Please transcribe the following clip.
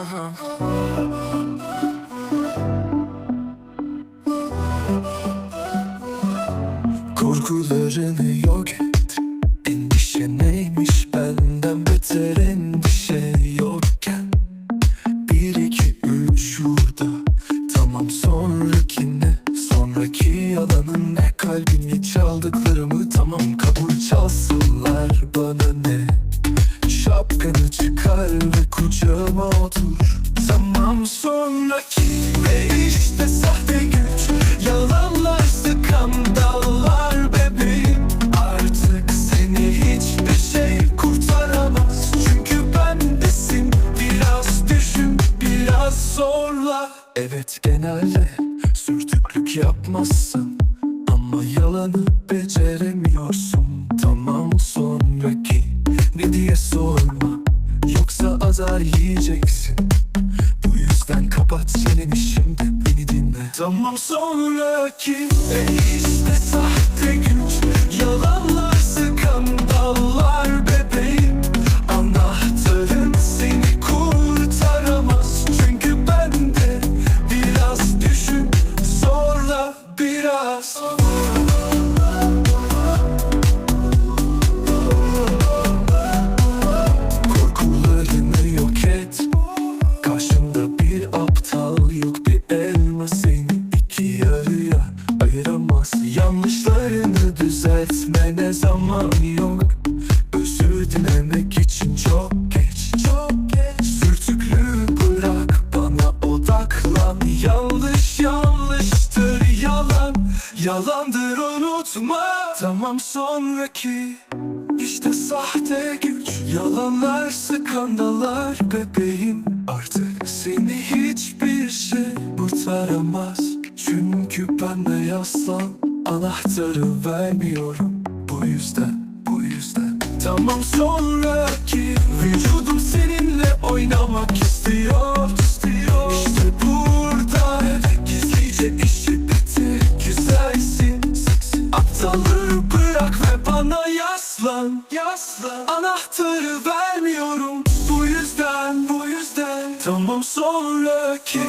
Aha. Korkularını yok et. Endişe neymiş? Benden beter endişe yokken. Bir iki üç şurada. Tamam sonrakine. Sonraki yalanın ne? Kalbini çaldıklarımı tamam kabul çalsınlar bana ne? Şapkanı çıkar ve kucağıma otur. Tamam sonraki ve işte sahte güç. Yalanlar skandallar bebeğim. Artık seni hiçbir şey kurtaramaz. Çünkü bendesin. Biraz düşün biraz zorla. Evet genelde sürtüklük yapmazsın. Ama yalanı beceremiyorsun azar yiyeceksin. Bu yüzden kapat çeneni şimdi beni dinle. Tamam sonraki ve işte sahte güç. Yalanlar skandallar bebeğim. Anahtarın seni kurtaramaz. Çünkü bende biraz düşün Zorla biraz Karşımda bir aptal yok bir elma. Seni iki yarıya ayıramaz. Yanlışlarını düzeltmene zaman yok? Özür dilemek için çok geç Çok geç. Sürtüklüğü bırak bana odaklan. Yanlış yanlıştır yalan. Yalandır unutma. Tamam sonraki. İşte sahte güç. Yalanlar skandallar bebeğim. Artık seni hiçbir şey kurtaramaz. Çünkü ben de yaslan Anahtarı vermiyorum. Bu yüzden bu yüzden. Tamam sonraki Vücudum seninle oynamak istiyor istiyor. İşte burada Gizlice işi bitir. Güzelsin seksi Aptallığı bırak ve bana yaslan Yaslan. Anahtarı vermiyorum Tamam sonraki